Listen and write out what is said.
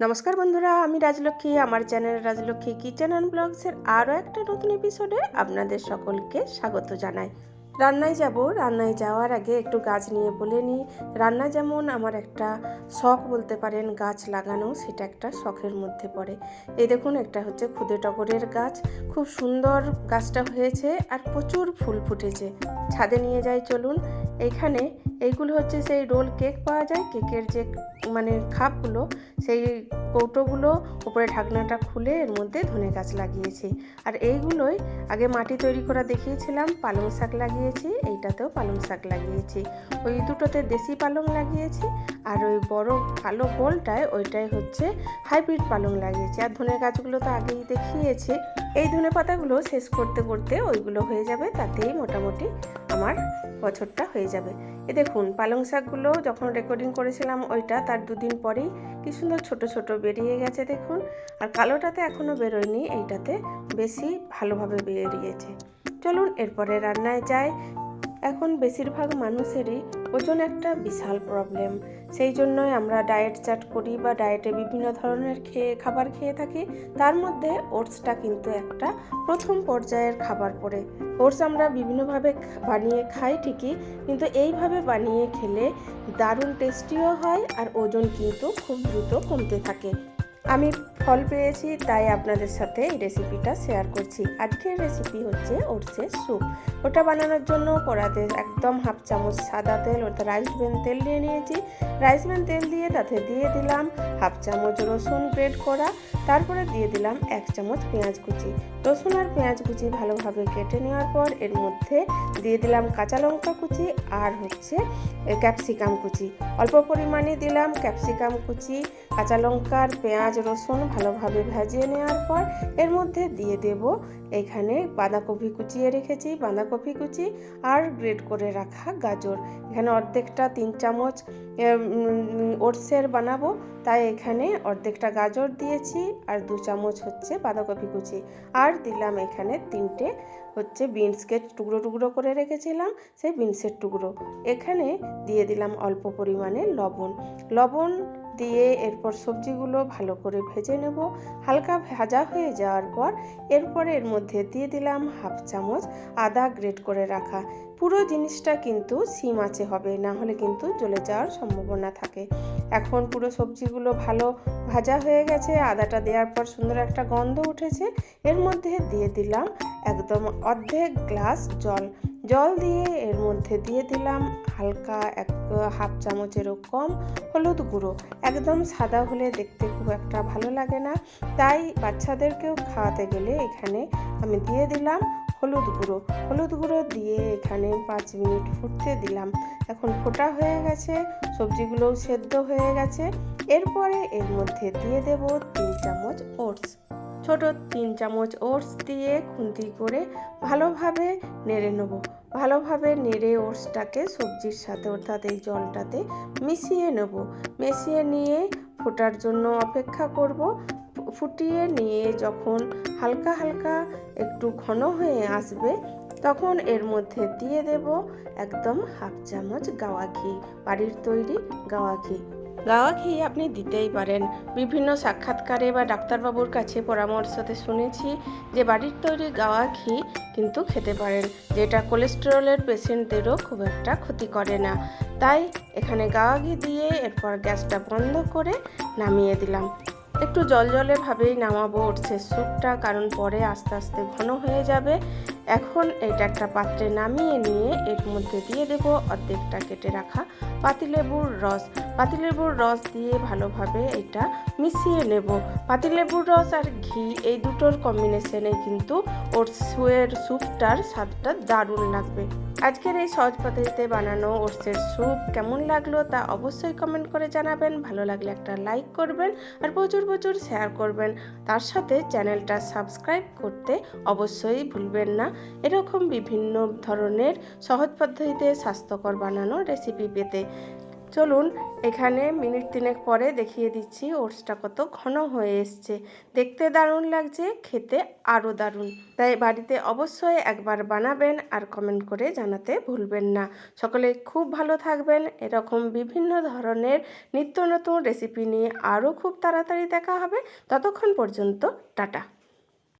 নমস্কার বন্ধুরা, আমি রাজলক্ষ্মী, আমার চ্যানেল রাজলক্ষ্মী কিচেন অ্যান্ড ব্লগসের আরও একটা নতুন এপিসোডে আপনাদের সকলকে স্বাগত জানাই। রান্নায় যাব, রান্নায় যাওয়ার আগে একটু গাছ নিয়ে বলে নিই। রান্না যেমন আমার একটা শখ বলতে পারেন, গাছ লাগানো সেটা একটা শখের মধ্যে পড়ে। এই দেখুন, একটা হচ্ছে খুদে টগরের গাছ। খুব সুন্দর গাছটা হয়েছে আর প্রচুর ফুল ফুটেছে। ছাদে নিয়ে যাই, চলুন। এইখানে এইগুলো হচ্ছে সেই রোল কেক পাওয়া যায়, কেকের যে মানে খাপগুলো, সেই কৌটোগুলো, উপরে ঢাকনাটা খুলে এর মধ্যে ধনে গাছ লাগিয়েছি। আর এইগুলোই আগে মাটি তৈরি করা দেখিয়েছিলাম, পালং শাক লাগিয়েছি, এইটাতেও পালং শাক লাগিয়েছি। ওই দুটোতে দেশি পালং লাগিয়েছি, আর ওই বড় কালো গোলটায় ওইটাই হচ্ছে হাইব্রিড পালং লাগিয়েছি। আর ধনে গাছগুলো তো আগেই দেখিয়েছি। এই ধনে পাতাগুলো শেষ করতে করতে ওইগুলো হয়ে যাবে, তাতেই মোটামুটি আমার বছরটা হয়ে যাবে। এ দেখুন, পালং শাকগুলো যখন রেকর্ডিং করেছিলাম ওইটা, তার দুদিন পরেই কি সুন্দর ছোট ছোট বেরিয়ে গেছে দেখুন। আর কালোটাতে এখনও বেরোয়নি, এইটাতে বেশি ভালোভাবে বেরিয়েছে। চলুন, এরপরে রান্নায় যাই। এখন বেশিরভাগ মানুষেরই ওজন একটা বিশাল প্রবলেম সেই জন্যই আমরা ডায়েট চাট করি বা ডায়েটে বিভিন্ন ধরনের খেয়ে, খাবার খেয়ে থাকি। তার মধ্যে ওটসটা কিন্তু একটা প্রথম পর্যায়ের খাবার পড়ে। ওটস আমরা বিভিন্নভাবে বানিয়ে খাই ঠিকই, কিন্তু এইভাবে বানিয়ে খেলে দারুণ টেস্টিও হয় আর ওজন কিন্তু খুব দ্রুত কমতে থাকে। আমি ফল পেয়েছি, তাই আপনাদের সাথে এই রেসিপিটা শেয়ার করছি। আজকের রেসিপি হচ্ছে ওটসের স্যুপ। ওটা বানানোর জন্য কড়াতে একদম হাফ চামচ সাদা তেল অর্থাৎ রাইস ব্রেন তেল দিয়ে নিয়েছি। রাইস ব্রেন তেল দিয়ে তাতে দিয়ে দিলাম হাফ চামচ রসুন গ্রেড করা। তারপরে দিয়ে দিলাম এক চামচ পেঁয়াজ কুচি। রসুন আর পেঁয়াজ কুচি ভালোভাবে কেটে নেওয়ার পর এর মধ্যে দিয়ে দিলাম কাঁচা লঙ্কা কুচি আর হচ্ছে ক্যাপসিকাম কুচি। অল্প পরিমাণে দিলাম ক্যাপসিকাম কুচি, কাঁচা লঙ্কা আর পেঁয়াজ রসুন ভালোভাবে ভাজিয়ে নেওয়ার পর এর মধ্যে দিয়ে দেব এখানে বাঁধাকপি কুচিয়ে রেখেছি, বাঁধাকপি কুচি আর গ্রেট করে রাখা গাজর। এখানে অর্ধেকটা তিন চামচ ওটসের বানাবো, তাই এখানে অর্ধেকটা গাজর দিয়েছি আর দু চামচ হচ্ছে বাঁধাকপি কুচি। আর দিলাম এখানে তিনটে হচ্ছে বিনসকে টুকরো টুকরো করে রেখেছিলাম, সেই বিনসের টুকরো। এখানে দিয়ে দিলাম অল্প পরিমাণে লবণ। লবণ দিয়ে এরপর সবজিগুলো ভালো করে ভেজে নেব। হালকা ভাজা হয়ে যাওয়ার পর এরপরে এর মধ্যে দিয়ে দিলাম হাফ চামচ আদা গ্রেট করে রাখা। পুরো জিনিসটা কিন্তু সিম আছে হবে, না হলে কিন্তু জ্বলে যাওয়ার সম্ভাবনা থাকে। এখন পুরো সবজিগুলো ভালো ভাজা হয়ে গেছে। আদাটা দেওয়ার পর সুন্দর একটা গন্ধ উঠেছে। এর মধ্যে দিয়ে দিলাম একদম অর্ধেক গ্লাস জল। জল দিয়ে এর মধ্যে দিয়ে দিলাম হালকা এক হাফ চামচেরও কম হলুদ গুঁড়ো। একদম সাদা হলে দেখতে খুব একটা ভালো লাগে না। তাই বাচ্চাদেরকেও খাওয়াতে গেলে এখানে আমি দিয়ে দিলাম হলুদ গুঁড়ো। হলুদ গুঁড়ো দিয়ে এখানে পাঁচ মিনিট ফুটতে দিলাম। এখন ফোটা হয়ে গেছে, সবজিগুলোও সেদ্ধ হয়ে গেছে। এরপরে এর মধ্যে দিয়ে দেব তিন চামচ ওটস। ছোট তিন চামচ ওটস দিয়ে খুন্তি করে ভালোভাবে নেড়ে নেব। ভালোভাবে নেড়ে ওটসটাকে সবজির সাথে, অর্থাৎ এই জলটাতে মিশিয়ে নেব। মিশিয়ে নিয়ে ফোটার জন্য অপেক্ষা করব। ফুটিয়ে নিয়ে যখন হালকা হালকা একটু ঘন হয়ে আসবে, তখন এর মধ্যে দিয়ে দেব একদম হাফ চামচ গাওয়া ঘি, বাড়ির তৈরি গাওয়া ঘি। গাওয়া ঘি আপনি দিতেই পারেন। বিভিন্ন সাক্ষাৎকারে বা ডাক্তারবাবুর কাছে পরামর্শতে শুনেছি যে বাড়ির তৈরি গাওয়া ঘি কিন্তু খেতে পারেন, যেটা কোলেস্টেরলের পেশেন্টদেরও খুব একটা ক্ষতি করে না। তাই এখানে গাওয়া ঘি দিয়ে এরপর গ্যাসটা বন্ধ করে নামিয়ে দিলাম। একটু জল জলে ভাবেই নামাবো ওটসের স্যুপটা, কারণ পরে আস্তে আস্তে ঘন হয়ে যাবে। এখন এটা একটা পাত্রে নামিয়ে নিয়ে এর মধ্যে দিয়ে দেব অর্ধেকটা কেটে রাখা পাতিলেবুর রস। পাতিলেবুর রস দিয়ে ভালোভাবে এটা মিশিয়ে নেব। পাতিলেবুর রস আর ঘি এই দুটোর কম্বিনেশনে কিন্তু ওর ওটসের স্যুপটার স্বাদটা দারুণ লাগবে। আজকের এই সহজ পদ্ধতিতে বানানো ওটসের স্যুপ কেমন লাগল তা অবশ্যই কমেন্ট করে জানাবেন। ভালো লাগলে একটা লাইক করবেন আর প্রচুর প্রচুর শেয়ার করবেন। তার সাথে চ্যানেলটা সাবস্ক্রাইব করতে অবশ্যই ভুলবেন না। এরকম বিভিন্ন ধরনের সহজ পদ্ধতিতে স্বাস্থ্যকর বানানো রেসিপি পেতে চলুন, এখানে মিনিট তিনেক পরে দেখিয়ে দিচ্ছি ওটসটা কত ঘন হয়ে এসছে। দেখতে দারুণ লাগছে, খেতে আরও দারুণ। তাই বাড়িতে অবশ্যই একবার বানাবেন আর কমেন্ট করে জানাতে ভুলবেন না। সকলে খুব ভালো থাকবেন। এরকম বিভিন্ন ধরনের নিত্য নতুন রেসিপি নিয়ে আরও খুব তাড়াতাড়ি দেখা হবে। ততক্ষণ পর্যন্ত, টাটা।